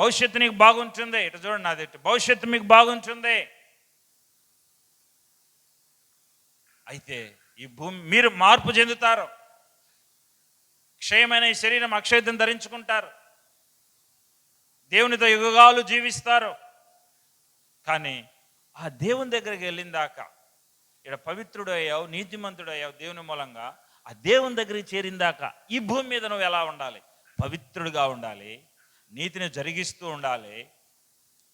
భవిష్యత్తు నీకు బాగుంటుంది. ఇటు చూడండి నాది ఇటు. భవిష్యత్తు మీకు బాగుంటుంది. అయితే ఈ భూమి మీరు మార్పు చెందుతారు. క్షయమైన ఈ శరీరం అక్షయత్వం ధరించుకుంటారు. దేవునితో యుగాలు జీవిస్తారు. కానీ ఆ దేవుని దగ్గరికి వెళ్ళిన దాకా ఇక్కడ పవిత్రుడు అయ్యావు నీతిమంతుడు అయ్యావు దేవుని మూలంగా. ఆ దేవుని దగ్గరికి చేరిందాక ఈ భూమి మీద నువ్వు ఎలా ఉండాలి? పవిత్రుడిగా ఉండాలి. నీతిని జరిగిస్తూ ఉండాలి.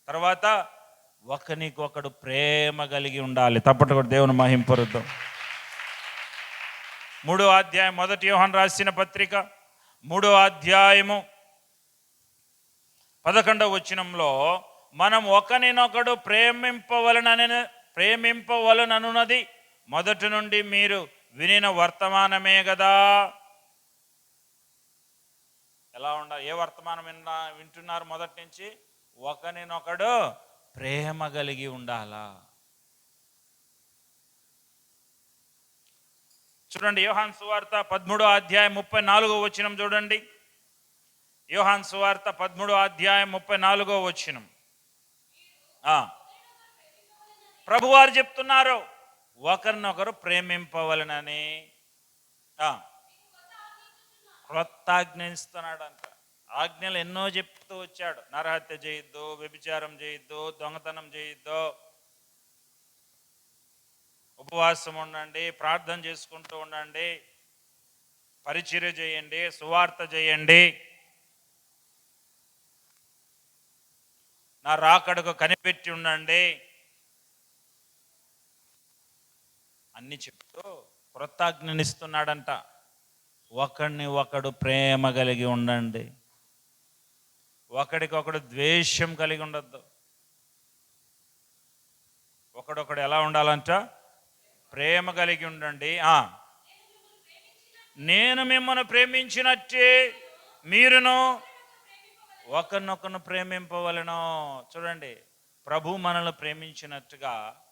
తర్వాత ఒకనికొకడు ప్రేమ కలిగి ఉండాలి. తప్పటి కూడా దేవుని మహింపరుద్దాం మూడో అధ్యాయం మొదటి యోహన్ రాసిన పత్రిక మూడో అధ్యాయము పదకొండవ వచనంలో మనం ఒకరినొకడు ప్రేమింపవలనని ప్రేమింపవలననున్నది మొదటి నుండి మీరు వినిన వర్తమానమే కదా ఎలా ఉండాలి ఏ వర్తమానం విన్నా వింటున్నారు మొదటి నుంచి? ఒకరినొకడు ప్రేమ కలిగి ఉండాలా? చూడండి యోహాన్ సువార్త పదమూడో అధ్యాయం ముప్పై నాలుగో వచ్చినం చూడండి. యోహాన్ సువార్త పదమూడో అధ్యాయం ముప్పై నాలుగో వచ్చినం ఆ. ప్రభువారు చెప్తున్నారు ఒకరినొకరు ప్రేమింపవలనని. ఆ. క్రొత్త ఆజ్ఞ ఆజ్ఞలు ఎన్నో చెప్తూ వచ్చాడు. నరహత్య చేయొద్దు వ్యభిచారం చేయొద్దు దొంగతనం చేయొద్దు. ఉపవాసం ఉండండి ప్రార్థన చేసుకుంటూ ఉండండి పరిచర్య చేయండి సువార్త చేయండి. నా రాకడకు కనిపెట్టి ఉండండి. అన్ని చెప్తూ క్రొత్త ఒకడిని ఒకడు ప్రేమ కలిగి ఉండండి. ఒకడికొకడు ద్వేషం కలిగి ఉండద్దు. ఒకడొకడు ఎలా ఉండాలంట? ప్రేమ కలిగి ఉండండి. నేను మిమ్మల్ని ప్రేమించినట్టే మీరును ఒకరినొకరిని ప్రేమింపవలను. చూడండి ప్రభు మనల్ని ప్రేమించినట్టుగా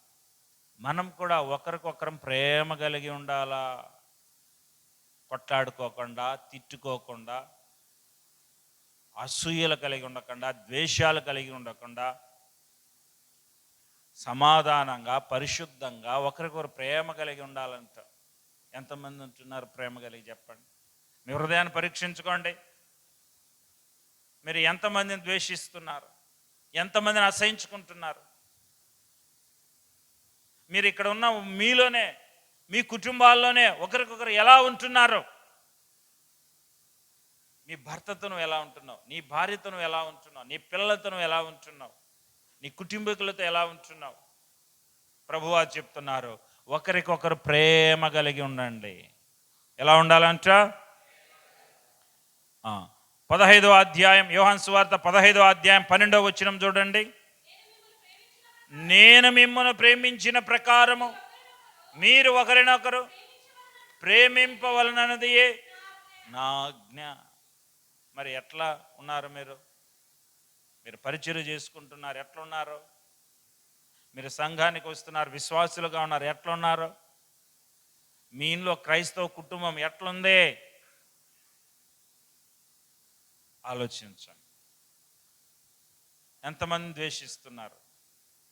మనం కూడా ఒకరికొకరం ప్రేమ కలిగి ఉండాలా? కొట్లాడుకోకుండా తిట్టుకోకుండా అసూయలు కలిగి ఉండకుండా ద్వేషాలు కలిగి ఉండకుండా సమాధానంగా పరిశుద్ధంగా ఒకరికొకరు ప్రేమ కలిగి ఉండాలంట. ఎంతమంది ఉంటున్నారు ప్రేమ కలిగి చెప్పండి. మీ హృదయాన్ని పరీక్షించుకోండి. మీరు ఎంతమందిని ద్వేషిస్తున్నారు? ఎంతమందిని అసహించుకుంటున్నారు? మీరు ఇక్కడ ఉన్న మీలోనే మీ కుటుంబాల్లోనే ఒకరికొకరు ఎలా ఉంటున్నారు? నీ భర్తతో నువ్వు ఎలా ఉంటున్నావు? నీ భార్యతో నువ్వు ఎలా ఉంటున్నావు? నీ పిల్లలతో నువ్వు ఎలా ఉంటున్నావు? నీ కుటుంబీకులతో ఎలా ఉంటున్నావు? ప్రభువా చెప్తున్నారు ఒకరికొకరు ప్రేమ కలిగి ఉండండి. ఎలా ఉండాలంట? పదహైదో అధ్యాయం యోహాన్ సువార్త పదహైదో అధ్యాయం పన్నెండో వచ్చినం చూడండి. నేను మిమ్మల్ని ప్రేమించిన ప్రకారము మీరు ఒకరినొకరు ప్రేమింపవలనది నా ఆజ్ఞ. మరి ఎట్లా ఉన్నారు మీరు? మీరు పరిచయం చేసుకుంటున్నారు. ఎట్లున్నారు? మీరు సంఘానికి వస్తున్నారు. విశ్వాసులుగా ఉన్నారు. ఎట్లున్నారు? మీ ఇంట్లో క్రైస్తవ కుటుంబం ఎట్లుంది? ఆలోచించండి. ఎంతమంది ద్వేషిస్తున్నారు?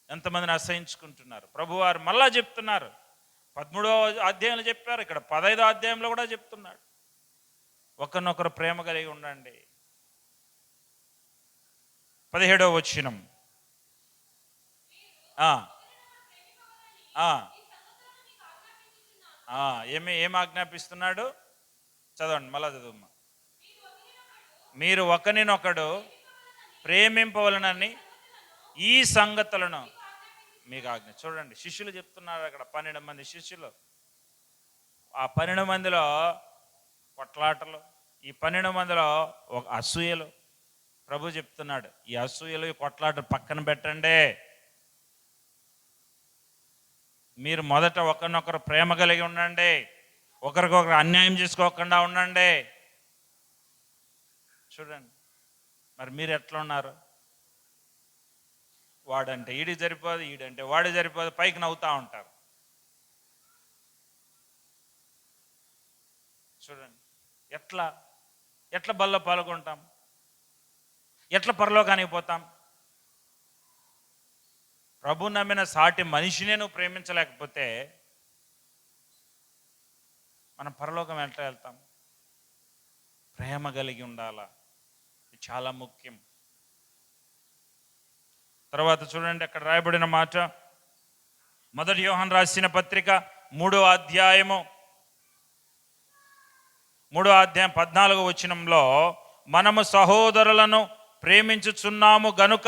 ఎంతమందిని అసహించుకుంటున్నారు? ప్రభువారు మళ్ళా చెప్తున్నారు. పదమూడవ అధ్యాయంలో చెప్పారు ఇక్కడ పదహైదో అధ్యాయంలో కూడా చెప్తున్నాడు. ఒకరినొకరు ప్రేమ కలిగి ఉండండి. పదిహేడవ వచ్చినం ఏమి ఏం ఆజ్ఞాపిస్తున్నాడు? చదవండి మళ్ళా చదువు మీరు ఒకరినొకడు ప్రేమింపవలనని ఈ సంగతులను మీకు ఆజ్ఞ. చూడండి శిష్యులు చెప్తున్నారు అక్కడ పన్నెండు మంది శిష్యులు. ఆ పన్నెండు మందిలో కొట్లాటలు ఈ పన్నెండు మందిలో ఒక అసూయలు. ప్రభు చెప్తున్నాడు ఈ అసూయలు ఈ కొట్లాటలు పక్కన పెట్టండి. మీరు మొదట ఒకరినొకరు ప్రేమ కలిగి ఉండండి. ఒకరికొకరు అన్యాయం చేసుకోకుండా ఉండండి. చూడండి మరి మీరు ఎట్లా ఉన్నారు? వాడంటే ఈడి సరిపోదు ఈడంటే వాడు సరిపోదు పైకి నవ్వుతా ఉంటారు. చూడండి ఎట్లా ఎట్లా బల్ల పాల్గొంటాం? ఎట్లా పరలోకానికి పోతాం? ప్రభు నమ్మిన సాటి మనిషినే నువ్వు ప్రేమించలేకపోతే మనం పరలోకం ఎట్లా వెళ్తాం? ప్రేమ కలిగి ఉండాలా? ఇది చాలా ముఖ్యం. తర్వాత చూడండి అక్కడ రాయబడిన మాట. మొదటి యోహన్ రాసిన పత్రిక మూడో అధ్యాయము. మూడో అధ్యాయం పద్నాలుగు వచనంలో మనము సహోదరులను ప్రేమించుచున్నాము గనుక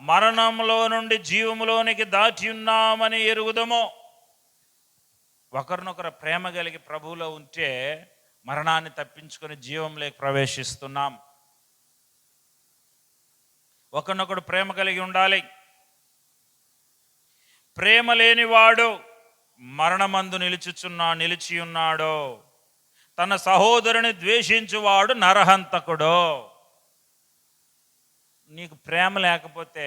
మరణంలో నుండి జీవములోనికి దాటి ఉన్నామని ఎరుగుదము. ఒకరినొకరు ప్రేమ కలిగి ప్రభువులో ఉంటే మరణాన్ని తప్పించుకొని జీవంలోకి ప్రవేశిస్తున్నాం. ఒకనొకడు ప్రేమ కలిగి ఉండాలి. ప్రేమ లేనివాడు మరణమందు నిలుచుచున్నా నిలిచి ఉన్నాడో. తన సహోదరుని ద్వేషించువాడు నరహంతకుడు. నీకు ప్రేమ లేకపోతే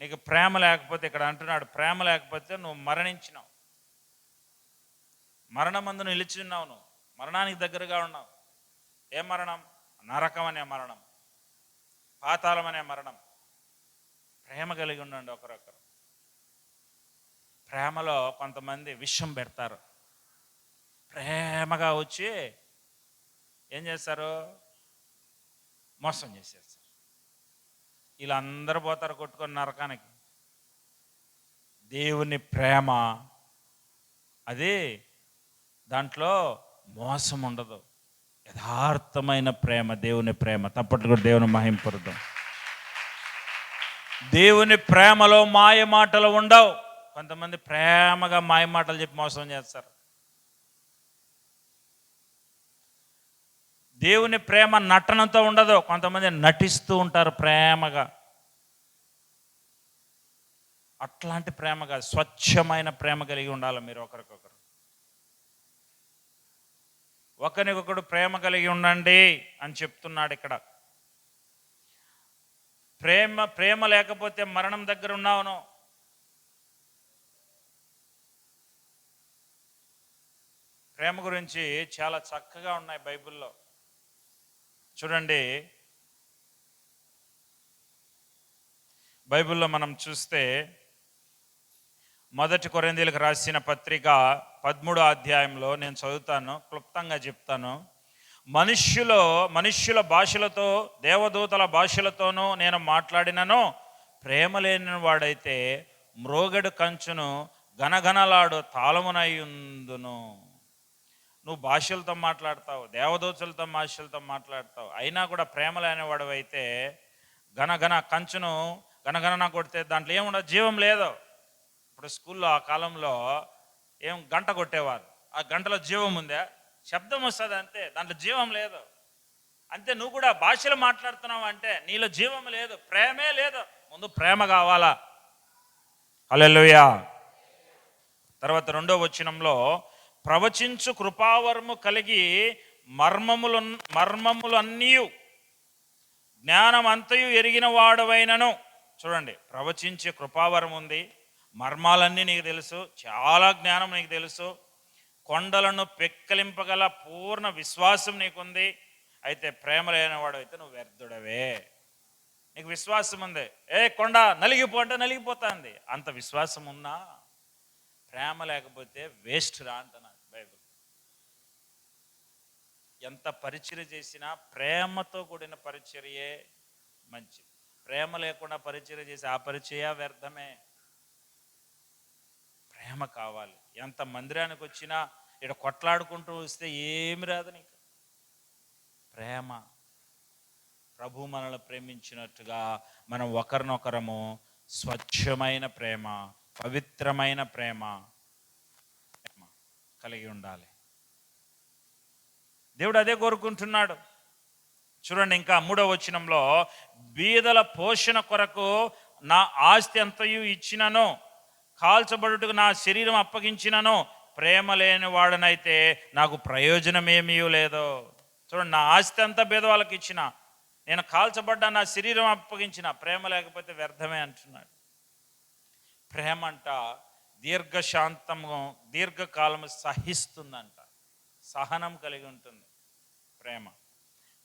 నీకు ప్రేమ లేకపోతే ఇక్కడ అంటున్నాడు ప్రేమ లేకపోతే నువ్వు మరణించినావు. మరణమందు నిలిచి ఉన్నావు నువ్వు. మరణానికి దగ్గరగా ఉన్నావు. ఏ మరణం? నరకం అనే మరణం. పాతాళం అనే మరణం. ప్రేమ కలిగి ఉండండి ఒకరొకరు. ప్రేమలో కొంతమంది విషం పెడతారు. ప్రేమగా వచ్చి ఏం చేస్తారు? మోసం చేసేస్తారు. ఇలా అందరూ పోతారు కొట్టుకొని నరకానికి. దేవుని ప్రేమ అది దాంట్లో మోసం ఉండదు. యథార్థమైన ప్రేమ దేవుని ప్రేమ. తప్పట్లు కూడా దేవుని మహింపరుద్దాం దేవుని ప్రేమలో మాయ మాటలు ఉండవు. కొంతమంది ప్రేమగా మాయ మాటలు చెప్పి మోసం చేస్తారు. దేవుని ప్రేమ నటనతో ఉండదు. కొంతమంది నటిస్తూ ఉంటారు ప్రేమగా. అట్లాంటి ప్రేమగా స్వచ్ఛమైన ప్రేమ కలిగి ఉండాలి మీరు ఒకరికొకరు. ఒకరికొకడు ప్రేమ కలిగి ఉండండి అని చెప్తున్నాడు ఇక్కడ. ప్రేమ ప్రేమ లేకపోతే మరణం దగ్గర ఉన్నావును? ప్రేమ గురించి చాలా చక్కగా ఉన్నాయి బైబిల్లో. చూడండి బైబిల్లో మనం చూస్తే మొదటి కొరందీలకు రాసిన పత్రిక పదమూడో అధ్యాయంలో నేను చదువుతాను క్లుప్తంగా చెప్తాను. మనుష్యులో మనుష్యుల భాషలతో దేవదూతల భాషలతోనూ నేను మాట్లాడినను. ప్రేమ లేని వాడైతే మ్రోగడు కంచును గనగనలాడు తాళమునయ్యుందును నువ్వు భాషలతో మాట్లాడతావు దేవదూతలతో భాషలతో మాట్లాడతావు. అయినా కూడా ప్రేమ లేనివాడు అయితే గనగన కంచును గనగన కొడితే దాంట్లో ఏముండదు జీవం లేదు. ఇప్పుడు స్కూల్లో ఆ కాలంలో ఏం గంట కొట్టేవారు. ఆ గంటలో జీవం ఉందా? శబ్దం వస్తుంది అంతే? దాంట్లో జీవం లేదు. అంతే నువ్వు కూడా భాషలు మాట్లాడుతున్నావు అంటే నీలో జీవం లేదు ప్రేమే లేదు. ముందు ప్రేమ కావాలా? హల్లెలూయా. తర్వాత రెండో వచనంలో ప్రవచించు కృపావరము కలిగి మర్మములు మర్మములన్నీయు జ్ఞానం అంతయు ఎరిగిన వాడవైనను. చూడండి ప్రవచించే కృపావరం ఉంది మర్మాలన్నీ నీకు తెలుసు చాలా జ్ఞానం నీకు తెలుసు కొండలను పెక్కలింపగల పూర్ణ విశ్వాసం నీకుంది అయితే ప్రేమ లేనివాడు అయితే నువ్వు వ్యర్థుడవే. నీకు విశ్వాసం ఉంది. ఏ కొండ నలిగిపో అంటే నలిగిపోతుంది. అంత విశ్వాసం ఉన్నా ప్రేమ లేకపోతే వేస్ట్ రా అంటున్నాడు బైబుల్. ఎంత పరిచర్య చేసినా ప్రేమతో కూడిన పరిచర్యే మంచిది. ప్రేమ లేకుండా పరిచర్య చేసి ఆ పరిచయ వ్యర్థమే. ప్రేమ కావాలి. ఎంత మందిరానికి వచ్చినా ఇక్కడ కొట్లాడుకుంటూ వస్తే ఏమి రాదు నీకు. ప్రేమ. ప్రభు మనల్ని ప్రేమించినట్టుగా మనం ఒకరినొకరము స్వచ్ఛమైన ప్రేమ పవిత్రమైన ప్రేమ ప్రేమ కలిగి ఉండాలి. దేవుడు అదే కోరుకుంటున్నాడు. చూడండి ఇంకా మూడో వచనంలో బీదల పోషణ కొరకు నా ఆస్తి అంతయు ఇచ్చినను కాల్చబడుటకు నా శరీరం అప్పగించినను ప్రేమ లేని వాడనైతే నాకు ప్రయోజనమేమీ లేదో. చూడండి నా ఆస్తి అంతా భేదవాళ్ళకి ఇచ్చిన నేను కాల్చబడ్డా నా శరీరం అప్పగించిన ప్రేమ లేకపోతే వ్యర్థమే అంటున్నాడు. ప్రేమ అంట దీర్ఘశాంతము దీర్ఘకాలము సహిస్తుందంట. సహనం కలిగి ఉంటుంది ప్రేమ.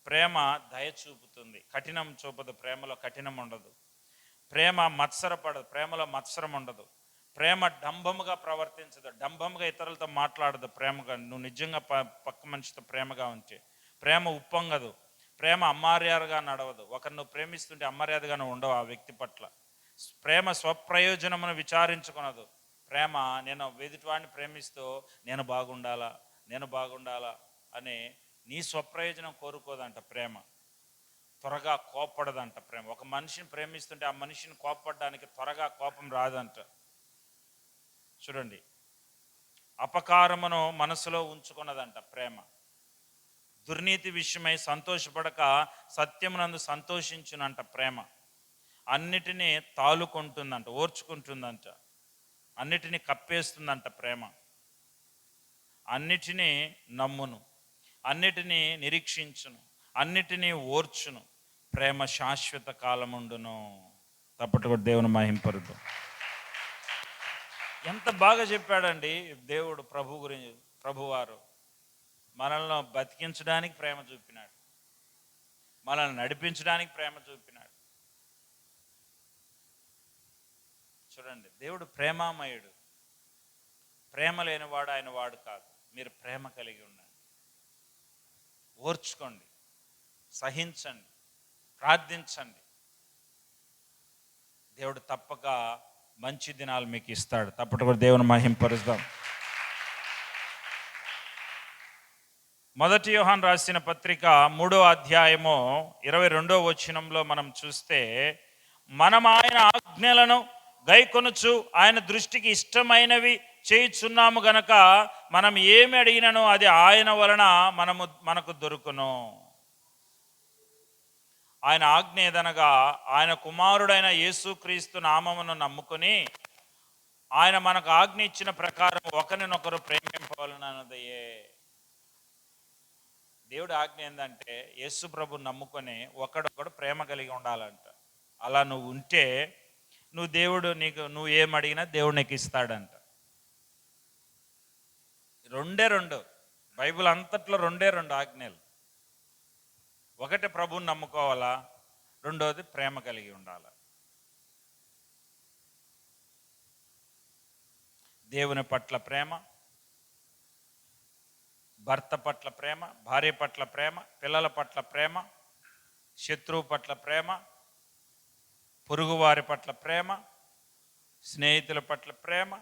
ప్రేమ దయ చూపుతుంది. కఠినం చూపదు ప్రేమలో కఠినం ఉండదు. ప్రేమ మత్సరపడదు ప్రేమలో మత్సరం ఉండదు. ప్రేమ డంభముగా ప్రవర్తించదు. డంభముగా ఇతరులతో మాట్లాడదు ప్రేమగా. నువ్వు నిజంగా ప పక్క మనిషితో ప్రేమగా ఉంటే ప్రేమ ఉప్పొంగదు. ప్రేమ అమ్మార్యాదగా నడవదు. ఒకరు నువ్వు ప్రేమిస్తుంటే అమర్యాదగా ఉండవు ఆ వ్యక్తి పట్ల. ప్రేమ స్వప్రయోజనమును విచారించుకున్నదు ప్రేమ నేను ఎదుటివాడిని ప్రేమిస్తూ నేను బాగుండాలా? నేను బాగుండాలా? అని నీ స్వప్రయోజనం కోరుకోదంట ప్రేమ. త్వరగా కోపడదంట ప్రేమ. ఒక మనిషిని ప్రేమిస్తుంటే ఆ మనిషిని కోపడడానికి త్వరగా కోపం రాదంట. చూడండి. అపకారమును మనసులో ఉంచుకున్నదంట ప్రేమ. దుర్నీతి విషయమై సంతోషపడక సత్యమునందు సంతోషించునంట ప్రేమ. అన్నిటినీ తాలుకుంటుందంట ఓర్చుకుంటుందంట. అన్నిటినీ కప్పేస్తుందంట ప్రేమ. అన్నిటినీ నమ్మును. అన్నిటినీ నిరీక్షించును. అన్నిటినీ ఓర్చును. ప్రేమ శాశ్వత కాలముండును. తప్పటి కూడా దేవుని మహింపరుదు ఎంత బాగా చెప్పాడండి దేవుడు ప్రభు గురించి ప్రభువారు. మనల్ని బతికించడానికి ప్రేమ చూపినాడు. మనల్ని నడిపించడానికి ప్రేమ చూపినాడు. చూడండి దేవుడు ప్రేమామయుడు. ప్రేమ లేనివాడు ఆయన వాడు కాదు. మీరు ప్రేమ కలిగి ఉండండి. ఓర్చుకోండి. సహించండి. ప్రార్థించండి. దేవుడు తప్పక మంచి దినాలు మీకు ఇస్తాడు. తప్పటి దేవుని మహింపరుస్తాం మొదటి యోహాన్ రాసిన పత్రిక మూడో అధ్యాయము ఇరవై రెండో వచనంలో మనం చూస్తే మనం ఆయన ఆజ్ఞలను గైకొనుచు ఆయన దృష్టికి ఇష్టమైనవి చేయుచున్నాము గనక మనం ఏమి అడిగినను అది ఆయన వలన మనము మనకు దొరుకును. ఆయన ఆజ్ఞ ఏదనగా ఆయన కుమారుడైన యేసుక్రీస్తు నామమును నమ్ముకొని ఆయన మనకు ఆజ్ఞ ఇచ్చిన ప్రకారం ఒకరినొకరు ప్రేమింపవలనదయే దేవుడి ఆజ్ఞ ఏంటంటే యేసు ప్రభు నమ్ముకొని ఒకడొకడు ప్రేమ కలిగి ఉండాలంట. అలా నువ్వు ఉంటే నువ్వు దేవుడు నీకు నువ్వు ఏం అడిగినా దేవుడు నీకు ఇస్తాడంట. రెండే రెండు. బైబిల్ అంతట్లో రెండే రెండు ఆజ్ఞలు. ఒకటి ప్రభుని నమ్ముకోవాలా? రెండోది ప్రేమ కలిగి ఉండాలి? దేవుని పట్ల ప్రేమ భర్త పట్ల ప్రేమ భార్య పట్ల ప్రేమ పిల్లల పట్ల ప్రేమ శత్రువు పట్ల ప్రేమ పొరుగువారి పట్ల ప్రేమ స్నేహితుల పట్ల ప్రేమ.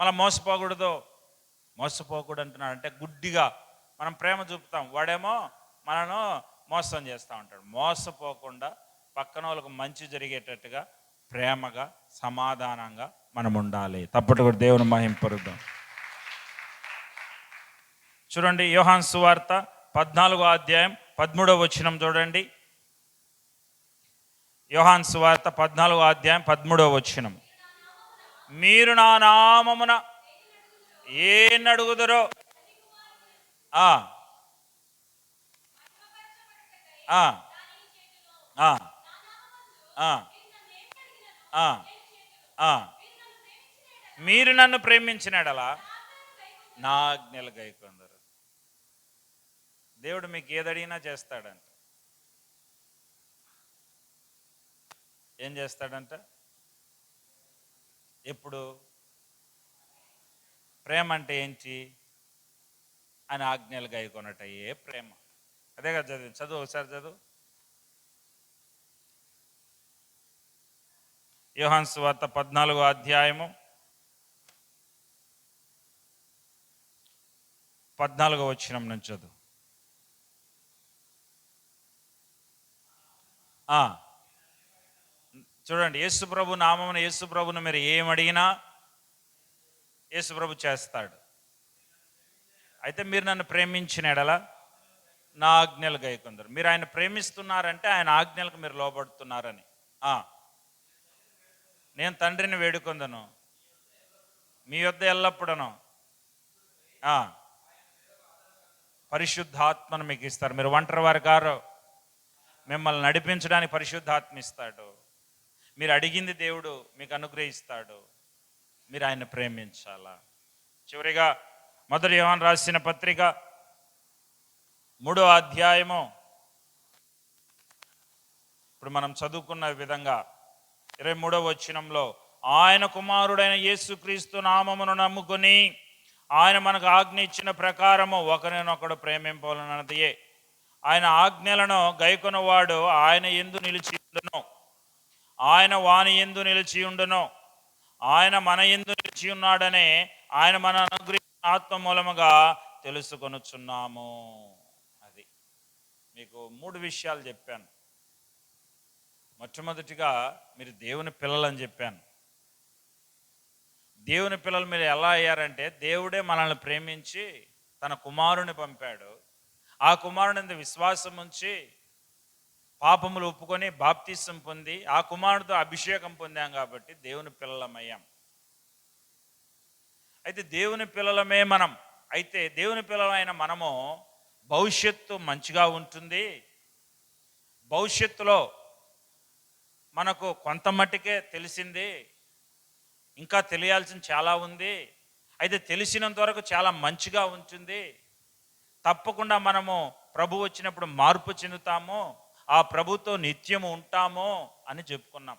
మళ్ళీ మోసపోకూడదు. మోసపోకూడదు అంటున్నాడు. అంటే గుడ్డిగా మనం ప్రేమ చూపుతాం. వాడేమో మనను మోసం చేస్తూ ఉంటాడు. మోసపోకుండా పక్కన వాళ్ళకు మంచి జరిగేటట్టుగా ప్రేమగా సమాధానంగా మనం ఉండాలి. తప్పటి కూడా దేవుని మహింపరుద్దాం చూడండి యోహాన్ సువార్త పద్నాలుగో అధ్యాయం పదమూడవ వచనం చూడండి. యోహాన్ సువార్త పద్నాలుగో అధ్యాయం పదమూడవ వచనం. మీరు నా నామమున ఏ నడుగుదరో ఆ. మీరు నన్ను ప్రేమించినాడలా? నా ఆజ్ఞలు గైకొందరు. దేవుడు మీకు ఏదడిగినా చేస్తాడంట. ఏం చేస్తాడంట? ఎప్పుడు? ప్రేమ అంటే ఏంటి? అని ఆజ్ఞలు గైకొనటయే ప్రేమ. అదే కదా చదివి చదువు ఒకసారి చదువు యోహాన్స్ వార్త పద్నాలుగో అధ్యాయము పద్నాలుగో వచ్చినం నుంచి చదువు ఆ. చూడండి యేసు ప్రభు నామమున యేసు ప్రభును మీరు ఏం అడిగినా యేసు ప్రభు చేస్తాడు అయితే మీరు నన్ను ప్రేమించిన ఎడల నా ఆజ్ఞలు గైకొందరు. మీరు ఆయన ప్రేమిస్తున్నారంటే ఆయన ఆజ్ఞలకు మీరు లోబడుతున్నారని. ఆ. నేను తండ్రిని వేడుకొందను. మీ యొద్ద ఎల్లప్పుడను. ఆ. పరిశుద్ధాత్మను మీకు ఇస్తారు. మీరు ఒంటరి వారు గారు మిమ్మల్ని నడిపించడానికి పరిశుద్ధాత్మ ఇస్తాడు. మీరు అడిగింది దేవుడు మీకు అనుగ్రహిస్తాడు. మీరు ఆయన ప్రేమించాలా? చివరిగా మొదటి యోహన్ రాసిన పత్రిక మూడో అధ్యాయము. ఇప్పుడు మనం చదువుకున్న విధంగా ఇరవై మూడవ వచనంలో ఆయన కుమారుడైన యేసుక్రీస్తు నామమును నమ్ముకొని ఆయన మనకు ఆజ్ఞ ఇచ్చిన ప్రకారము ఒకరినొకడు ప్రేమింపవలనదియే ఆయన ఆజ్ఞలను గైకొనవాడు ఆయన ఎందు నిలిచి ఉండును. ఆయన వాని ఎందు నిలిచి ఉండును. ఆయన మన ఎందు నిలిచి ఉన్నాడనే ఆయన మన అనుగ్రహించిన ఆత్మ మూలముగా తెలుసుకొనుచున్నాము. నీకు మూడు విషయాలు చెప్పాను. మొట్టమొదటిగా మీరు దేవుని పిల్లలని చెప్పాను. దేవుని పిల్లలు మీరు ఎలా అయ్యారంటే దేవుడే మనల్ని ప్రేమించి తన కుమారుని పంపాడు. ఆ కుమారుని మీద విశ్వాసం ఉంచి పాపములు ఒప్పుకొని బాప్తీసం పొంది ఆ కుమారుడితో అభిషేకం పొందాం కాబట్టి దేవుని పిల్లలమయ్యాం. అయితే దేవుని పిల్లలమే మనం. అయితే దేవుని పిల్లలైన మనము భవిష్యత్తు మంచిగా ఉంటుంది. భవిష్యత్తులో మనకు కొంత మట్టుకే తెలిసింది. ఇంకా తెలియాల్సిన చాలా ఉంది. అయితే తెలిసినంత వరకు చాలా మంచిగా ఉంటుంది. తప్పకుండా మనము ప్రభు వచ్చినప్పుడు మార్పు చెందుతాము. ఆ ప్రభుతో నిత్యము ఉంటాము అని చెప్పుకున్నాం.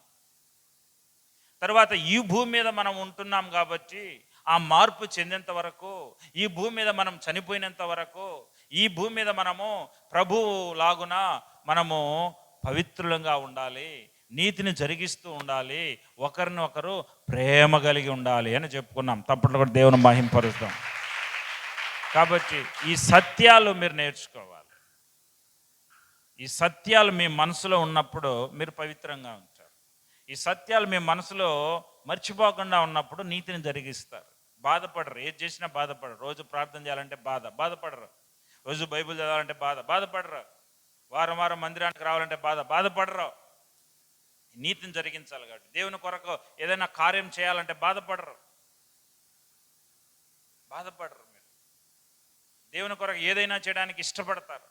తర్వాత ఈ భూమి మీద మనం ఉంటున్నాం కాబట్టి ఆ మార్పు చెందేంత వరకు ఈ భూమి మీద మనం చనిపోయినంత వరకు ఈ భూమి మీద మనము ప్రభు లాగున మనము పవిత్రులంగా ఉండాలి నీతిని జరిగిస్తూ ఉండాలి ఒకరిని ఒకరు ప్రేమ కలిగి ఉండాలి అని చెప్పుకున్నాం. తప్పకుండా కూడా దేవుని మహింపరుస్తాం కాబట్టి ఈ సత్యాలు మీరు నేర్చుకోవాలి. ఈ సత్యాలు మీ మనసులో ఉన్నప్పుడు మీరు పవిత్రంగా ఉంటారు. ఈ సత్యాలు మీ మనసులో మర్చిపోకుండా ఉన్నప్పుడు నీతిని జరిగిస్తారు. బాధపడరు. ఏది చేసినా బాధపడరు. రోజు ప్రార్థన చేయాలంటే బాధ బాధపడరు. రోజు బైబిల్ చదవాలంటే బాధ. బాధపడరు. వారం వారం మందిరానికి రావాలంటే బాధ. బాధపడరు. నీతిని జరిగించాలి కాబట్టి. దేవుని కొరకు ఏదైనా కార్యం చేయాలంటే బాధపడరు. బాధపడరు మీరు. దేవుని కొరకు ఏదైనా చేయడానికి ఇష్టపడతారు.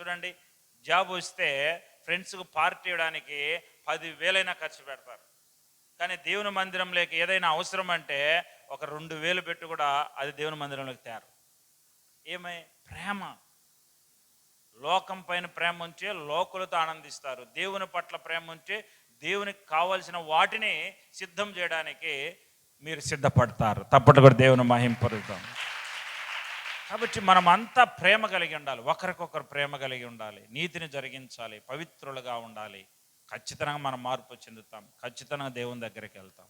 చూడండి జాబ్ వస్తే ఫ్రెండ్స్కి పార్టీ ఇవ్వడానికి పదివేలైనా ఖర్చు పెడతారు. కానీ దేవుని మందిరంలోకి ఏదైనా అవసరం అంటే ఒక రెండు వేలు పెట్టి కూడా అది దేవుని మందిరంలోకి తేరు. ఏమై? ప్రేమ. లోకం పైన ప్రేమ ఉంటే లోకులతో ఆనందిస్తారు. దేవుని పట్ల ప్రేమ ఉంటే దేవునికి కావలసిన వాటిని సిద్ధం చేయడానికి మీరు సిద్ధపడతారు. తప్పటి కూడా దేవుని మహింపరుద్దాం కాబట్టి మనం అంతా ప్రేమ కలిగి ఉండాలి. ఒకరికొకరు ప్రేమ కలిగి ఉండాలి. నీతిని జరిగించాలి. పవిత్రులుగా ఉండాలి. ఖచ్చితంగా మనం మార్పు చెందుతాం. ఖచ్చితంగా దేవుని దగ్గరికి వెళ్తాం.